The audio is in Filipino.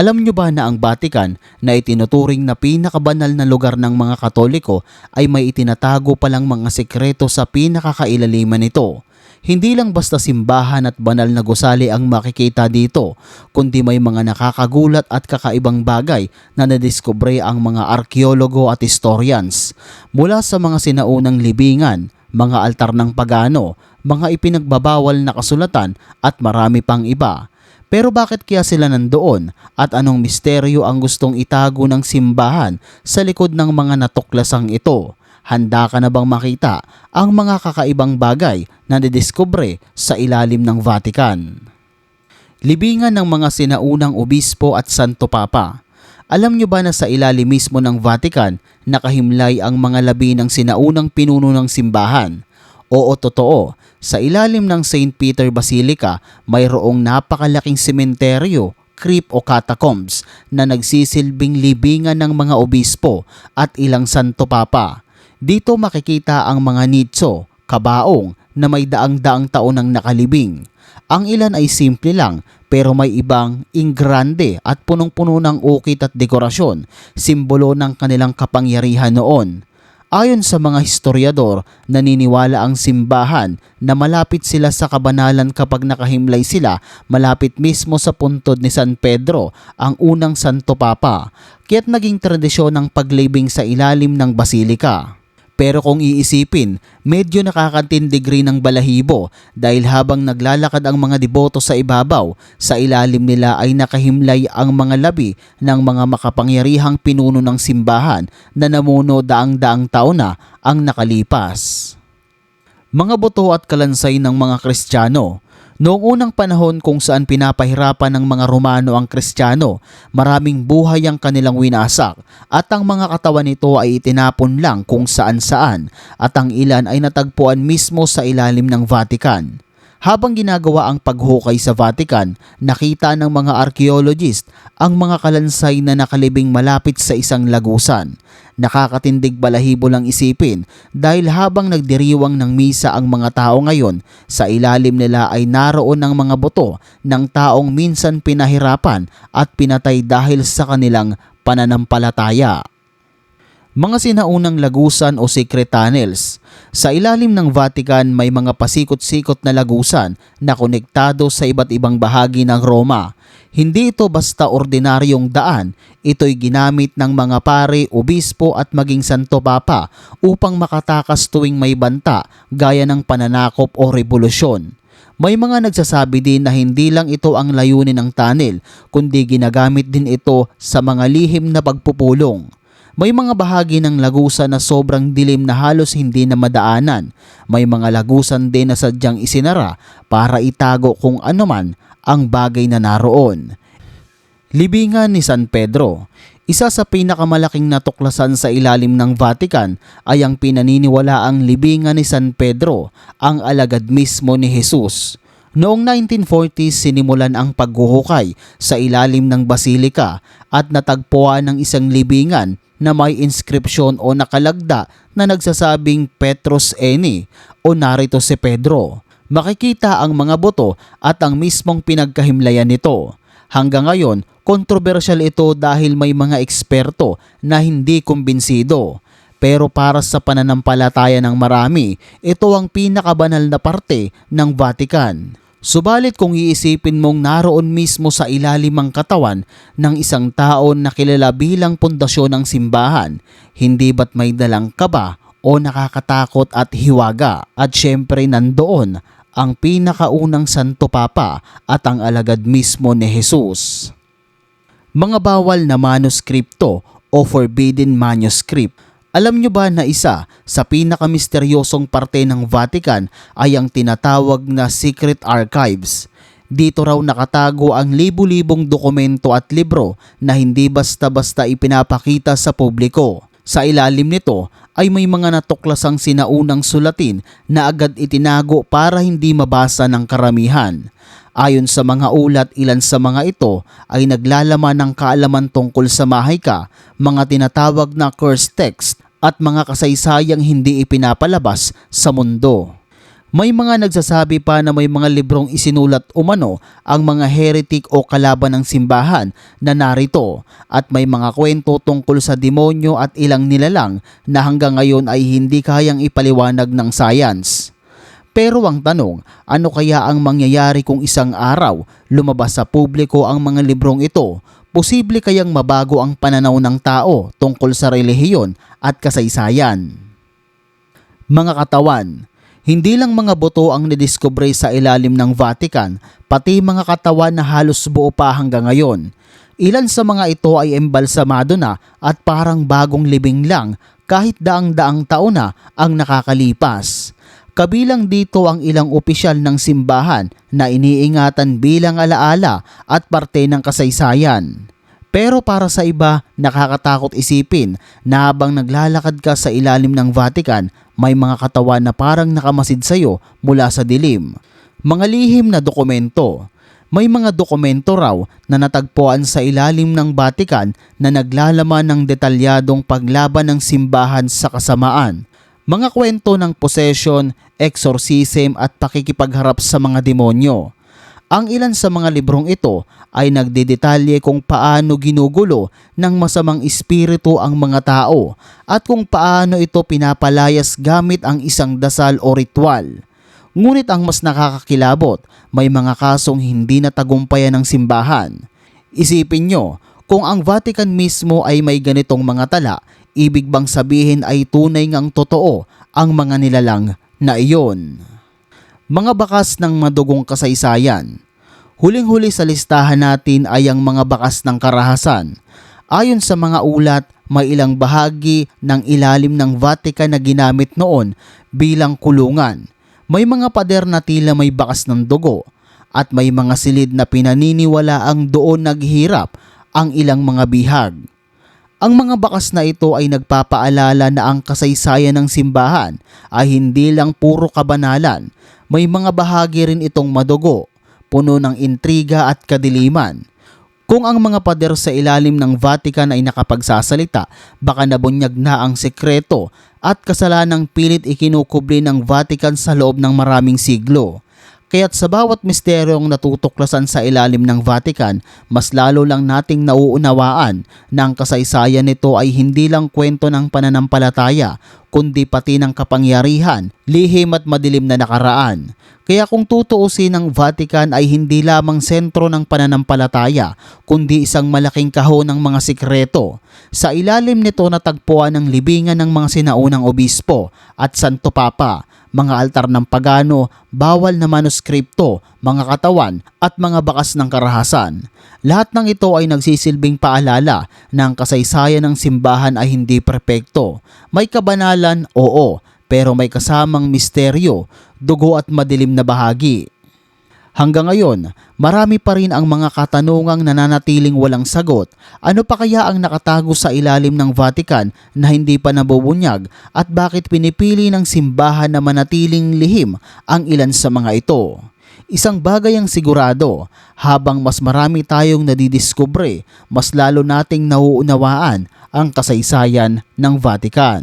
Alam nyo ba na ang Vatican na itinuturing na pinakabanal na lugar ng mga Katoliko ay may itinatago palang mga sekreto sa pinakakailaliman nito? Hindi lang basta simbahan at banal na gusali ang makikita dito, kundi may mga nakakagulat at kakaibang bagay na nadiskubre ang mga arkeologo at historians. Mula sa mga sinaunang libingan, mga altar ng pagano, mga ipinagbabawal na kasulatan at marami pang iba. Pero bakit kaya sila nandoon at anong misteryo ang gustong itago ng simbahan sa likod ng mga natuklasang ito? Handa ka na bang makita ang mga kakaibang bagay na didiskubre sa ilalim ng Vatican? Libingan ng mga sinaunang obispo at Santo Papa. Alam nyo ba na sa ilalim mismo ng Vatican nakahimlay ang mga labi ng sinaunang pinuno ng simbahan? Oo, totoo. Sa ilalim ng St. Peter Basilica, mayroong napakalaking sementeryo, crypt o catacombs na nagsisilbing libingan ng mga obispo at ilang santo papa. Dito makikita ang mga nitso, kabaong na may daang-daang taon ang nakalibing. Ang ilan ay simple lang pero may ibang ingrande at punong-puno ng ukit at dekorasyon, simbolo ng kanilang kapangyarihan noon. Ayon sa mga historiador, naniniwala ang simbahan na malapit sila sa kabanalan kapag nakahimlay sila malapit mismo sa puntod ni San Pedro, ang unang Santo Papa, kaya't naging tradisyon ang paglibing sa ilalim ng basilika. Pero kung iisipin, medyo nakakatindig rin ng balahibo dahil habang naglalakad ang mga deboto sa ibabaw, sa ilalim nila ay nakahimlay ang mga labi ng mga makapangyarihang pinuno ng simbahan na namuno daang-daang taon na ang nakalipas. Mga boto at kalansay ng mga Kristiyano Noong unang panahon kung saan pinapahirapan ng mga Romano ang Kristiyano, maraming buhay ang kanilang winasak at ang mga katawan nito ay itinapon lang kung saan-saan at ang ilan ay natagpuan mismo sa ilalim ng Vatican. Habang ginagawa ang paghukay sa Vatican, nakita ng mga archaeologist ang mga kalansay na nakalibing malapit sa isang lagusan. Nakakatindig balahibo lang isipin dahil habang nagdiriwang ng misa ang mga tao ngayon, sa ilalim nila ay naroon ang mga buto ng taong minsan pinahirapan at pinatay dahil sa kanilang pananampalataya mga sinaunang lagusan o secret tunnels. Sa ilalim ng Vatican may mga pasikot-sikot na lagusan na konektado sa iba't ibang bahagi ng Roma. Hindi ito basta ordinaryong daan, ito'y ginamit ng mga pare, obispo at maging santo papa upang makatakas tuwing may banta gaya ng pananakop o revolusyon. May mga nagsasabi din na hindi lang ito ang layunin ng tunnel, kundi ginagamit din ito sa mga lihim na pagpupulong. May mga bahagi ng lagusan na sobrang dilim na halos hindi na madaanan. May mga lagusan din na sadyang isinara para itago kung ano man ang bagay na naroon. Libingan ni San Pedro isa sa pinakamalaking natuklasan sa ilalim ng Vatican ay ang pinaniniwalaang libingan ni San Pedro, ang alagad mismo ni Jesus. Noong 1940s sinimulan ang paghuhukay sa ilalim ng basilika at natagpuan ng isang libingan na may inskripsyon o nakalagda na nagsasabing Petros Eni o narito si Pedro. Makikita ang mga boto at ang mismong pinagkahimlayan nito. Hanggang ngayon, kontrobersyal ito dahil may mga eksperto na hindi kumbinsido. Pero para sa pananampalataya ng marami, ito ang pinakabanal na parte ng Vatican. Subalit kung iisipin mong naroon mismo sa ilalim ang katawan ng isang taon na kilala bilang pundasyon ng simbahan, hindi ba't may dalang kaba o nakakatakot at hiwaga? At syempre nandoon ang pinakaunang Santo Papa at ang alagad mismo ni Jesus. Mga bawal na manuskripto o forbidden manuscript alam nyo ba na isa sa pinakamisteryosong parte ng Vatican ay ang tinatawag na Secret Archives? Dito raw nakatago ang libu-libong dokumento at libro na hindi basta-basta ipinapakita sa publiko. Sa ilalim nito ay may mga natuklasang sinaunang sulatin na agad itinago para hindi mabasa ng karamihan. Ayon sa mga ulat, ilan sa mga ito ay naglalaman ng kaalaman tungkol sa mahika, mga tinatawag na curse text at mga kasaysayang hindi ipinapalabas sa mundo. May mga nagsasabi pa na may mga librong isinulat umano ang mga heretic o kalaban ng simbahan na narito at may mga kwento tungkol sa demonyo at ilang nilalang na hanggang ngayon ay hindi kayang ipaliwanag ng science. Pero ang tanong, ano kaya ang mangyayari kung isang araw lumabas sa publiko ang mga librong ito? Posible kayang mabago ang pananaw ng tao tungkol sa relihiyon at kasaysayan? Mga katawan, hindi lang mga buto ang nadiskubre sa ilalim ng Vatican, pati mga katawan na halos buo pa hanggang ngayon. Ilan sa mga ito ay embalsamado na at parang bagong libing lang kahit daang-daang taon na ang nakakalipas. Kabilang dito ang ilang opisyal ng simbahan na iniingatan bilang alaala at parte ng kasaysayan. Pero para sa iba, nakakatakot isipin na habang naglalakad ka sa ilalim ng Vatican, may mga katawan na parang nakamasid sa'yo mula sa dilim. Mga lihim na dokumento. May mga dokumento raw na natagpuan sa ilalim ng Vatican na naglalaman ng detalyadong paglaban ng simbahan sa kasamaan. Mga kwento ng possession, exorcism at pakikipagharap sa mga demonyo. Ang ilan sa mga librong ito ay nagdedetalye kung paano ginugulo ng masamang espiritu ang mga tao at kung paano ito pinapalayas gamit ang isang dasal o ritual. Ngunit ang mas nakakakilabot, may mga kasong hindi natagumpayan ng simbahan. Isipin nyo, kung ang Vatican mismo ay may ganitong mga tala, ibig bang sabihin ay tunay ngang totoo ang mga nilalang na iyon? Mga bakas ng madugong kasaysayan. Huling-huli sa listahan natin ay ang mga bakas ng karahasan. Ayon sa mga ulat, may ilang bahagi ng ilalim ng Vatican na ginamit noon bilang kulungan. May mga pader na tila may bakas ng dugo at may mga silid na pinaniniwala ang doon naghirap ang ilang mga bihag. Ang mga bakas na ito ay nagpapaalala na ang kasaysayan ng simbahan ay hindi lang puro kabanalan, may mga bahagi rin itong madugo, puno ng intriga at kadiliman. Kung ang mga pader sa ilalim ng Vatican ay nakapagsasalita, baka nabunyag na ang sekreto at kasalanang pilit ikinukubli ng Vatican sa loob ng maraming siglo. Kaya't sa bawat misteryong natutuklasan sa ilalim ng Vatican, mas lalo lang nating nauunawaan na ang kasaysayan nito ay hindi lang kwento ng pananampalataya, kundi pati ng kapangyarihan, lihim at madilim na nakaraan. Kaya kung tutuusin ang Vatican ay hindi lamang sentro ng pananampalataya, kundi isang malaking kahon ng mga sikreto. Sa ilalim nito natagpuan ang libingan ng mga sinaunang obispo at Santo Papa, mga altar ng pagano, bawal na manuskripto, mga katawan at mga bakas ng karahasan. Lahat ng ito ay nagsisilbing paalala na ang kasaysayan ng simbahan ay hindi perpekto. May kabanalan, oo, pero may kasamang misteryo, dugo at madilim na bahagi. Hanggang ngayon, marami pa rin ang mga katanungang nananatiling walang sagot. Ano pa kaya ang nakatago sa ilalim ng Vatican na hindi pa nabubunyag at bakit pinipili ng simbahan na manatiling lihim ang ilan sa mga ito? Isang bagay ang sigurado, habang mas marami tayong nadidiskubre, mas lalo nating nauunawaan ang kasaysayan ng Vatican.